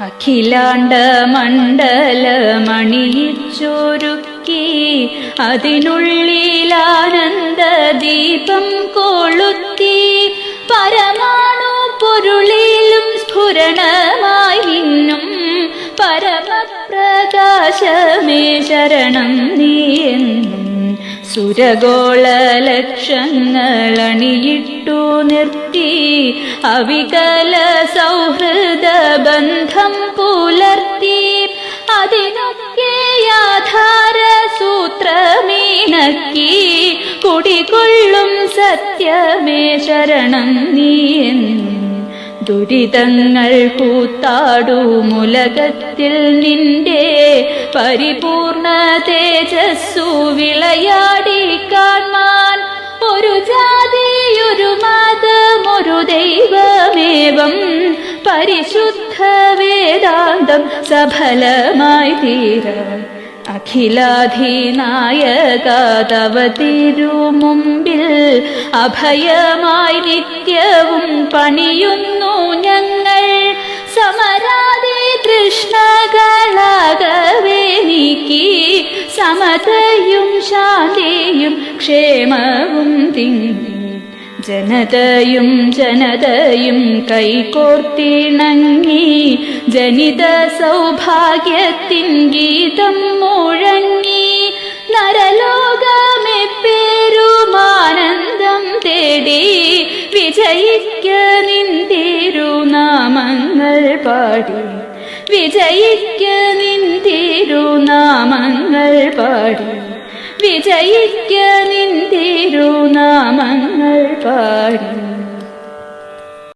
അഖിലാണ്ട മണ്ഡല മണ്ഡലമണിയിച്ചൊരുക്കി അതിനുള്ളിലാനന്ദ ദീപം കൊളുത്തി പരമാണു പൊരുളിലും സ്ഫുരണമായിന്നും പരമപ്രകാശമേ ശരണം നീയെന്നും സുരഗോള ലക്ഷങ്ങളണിയിട്ടു നിർത്തി അവികല സൗഹൃദ ബന്ധം പുലർത്തി അതിനൊക്കെ ആധാര സൂത്രമീണക്കി കുടികൊള്ളും സത്യമേ ശരണം നീ ദുരിതങ്ങൾ കൂത്താടുമുലകത്തിൽ നിന്റെ പരിപൂർണ തേജസ്സു വിളയാടി കാണാൻ ഒരു ജാതി ദൈവമേവം പരിശുദ്ധ വേദാന്തം സഫലമായി തീര അഖിലാധിനായക തവ തിരുമുമ്പിൽ അഭയമായി നിത്യവും പണിയുന്നു ഞങ്ങൾ. സമരാതി തൃഷ്ണകളാകവേ നീക്കി സമതയും ശാന്തിയും ക്ഷേമവും തിങ്ങി. ജനതയും ജനതയും കൈകോർത്തിണങ്ങി ജനിത സൗഭാഗ്യത്തിൻ ഗീതം മുഴങ്ങി നരലോകമെ പേരുമാനന്ദം തേടി വിജയിക്ക നിന്തിരുനാമങ്ങൾ പാടി. വിജയിക്ക നിന്തിരുനാമങ്ങൾ പാടി. വിജയിക്ക നിന്തിരുനാമങ്ങൾ പാടി